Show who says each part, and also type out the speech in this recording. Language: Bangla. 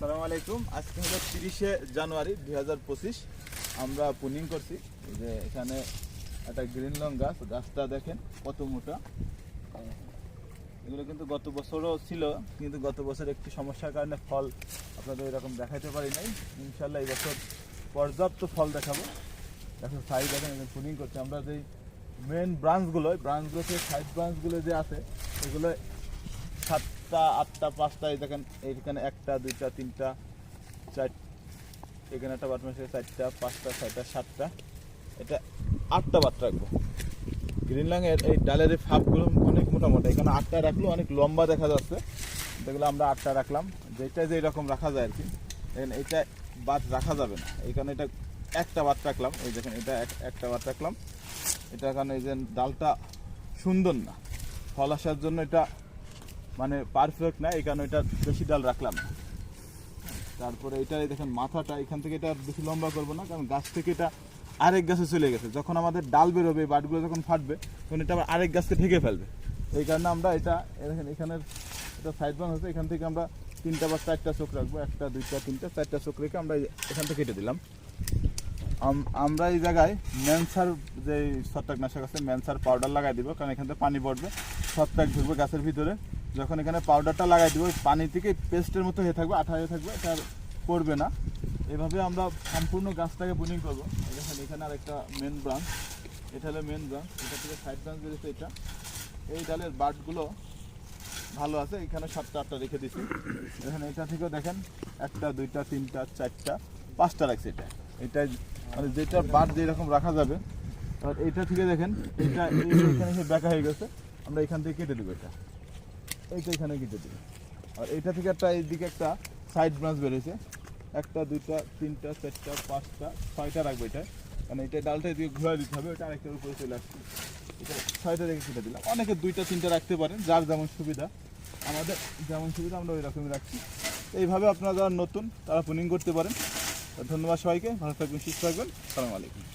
Speaker 1: আসসালামু আলাইকুম। আজকে হলো তিরিশে জানুয়ারি দু হাজার পঁচিশ। আমরা পুনিং করছি। যে এখানে একটা গ্রিন লং গাছ গাছটা দেখেন কত মোটা। এগুলো কিন্তু গত বছরও ছিল, কিন্তু গত বছর একটি সমস্যার কারণে ফল আপনাদের এরকম দেখাতে পারি নাই। ইনশাল্লাহ এই বছর পর্যাপ্ত ফল দেখাবো। এখন সাইড দেখেন পুনিং করছে। আমরা যেই মেন ব্রাঞ্চগুলো ব্রাঞ্চগুলো সাইড ব্রাঞ্চগুলো যে আছে, এগুলো সাতটা আটটা, পাঁচটা দেখেন, এইখানে একটা, দুইটা, তিনটা, চার, এখানে একটা বাটন আছে, চারটা, পাঁচটা, ছয়টা, সাতটা। এটা আটটা বাট রাখব। গ্রিন লাঙের এই ডালের এই ফাঁপগুলো অনেক মোটা মোটা এখানে আটটা রাখল অনেক লম্বা দেখা যাচ্ছে। দেখলে আমরা আটটা রাখলাম। যেটা যে এরকম রাখা যায় আর কি। এখানে এটা বাট রাখা যাবে না। এখানে এটা একটা বাট রাখলাম। এই দেখেন, এটা এক- একটা বাট রাখলাম। এটা কারণ এই যে ডালটা সুন্দর না। ফল আসার জন্য এটা মানে পারফেক্ট না, এই কারণে এটা বেশি ডাল রাখলাম তারপরে এটা দেখেন, মাথাটা এখান থেকে এটা বেশি লম্বা করব না, কারণ গাছ থেকে এটা আরেক গাছে চলে গেছে। যখন আমাদের ডাল বেরোবে বাটগুলো যখন ফাটবে, তখন এটা আবার আরেক গাছকে ঢেকে ফেলবে। এই কারণে আমরা এটা দেখেন, এখানের এটা সাইড বান হচ্ছে এখান থেকে আমরা তিনটা বা চারটা চোখ রাখব, একটা, দুইটা, তিনটা, চারটা চোখ রেখে আমরা এখান থেকে কেটে দিলাম। আমরা এই জায়গায় ম্যানসার যে ছত্রাকনাশক আছে, ম্যানসার পাউডার লাগাই দিব, কারণ এখান থেকে পানি পড়বে, ছত্রাক ঢুকবে গাছের ভিতরে। যখন এখানে পাউডারটা লাগাই দিব পানি থেকে পেস্টের মতো হয়ে থাকবে, আঠা হয়ে থাকবে, এটা পড়বে না। এভাবে আমরা সম্পূর্ণ গাছটাকে বুনিং করব। দেখেন, এখানে আর একটা মেন ব্রাঞ্চ এটা হলো মেন ব্রাঞ্চ এটা থেকে সাইড ব্রাঞ্চ বেরিয়েছে এটা। এই ডালের বাটগুলো ভালো আছে। এখানে সাতটা, আটটা রেখে দিছি। এখানে এটা থেকেও দেখেন, একটা, দুইটা, তিনটা, চারটা, পাঁচটা রাখছে এটা। এটা মানে যেটা বাদ যেরকম রাখা যাবে। আর এটা থেকে দেখেন, এটা এখানে এসে বেঁকা হয়ে গেছে। আমরা এখান থেকে কেটে দেবো এটা। এইটা এখানে কেটে দেবো আর এটা থেকে একটা এইদিকে একটা সাইড ব্রাঞ্চ বেড়েছে একটা, দুইটা, তিনটা, চারটা, পাঁচটা, ছয়টা রাখবে এটা। মানে এটা ডালটা এদিকে ঘুরে দিতে হবে ওটা আরেকটার উপরে চলে আসছে। এটা ছয়টা রেখে কেটে দিলাম। অনেকে দুইটা, তিনটা রাখতে পারেন, যার যেমন সুবিধা। আমাদের যেমন সুবিধা, আমরা ওই রকমই রাখছি। এইভাবে আপনারা যারা নতুন, তারা পুনিং করতে পারেন। ধন্যবাদ সবাইকে, ভালো থাকবেন, সুস্থ থাকবেন। সালাম আলাইকুম।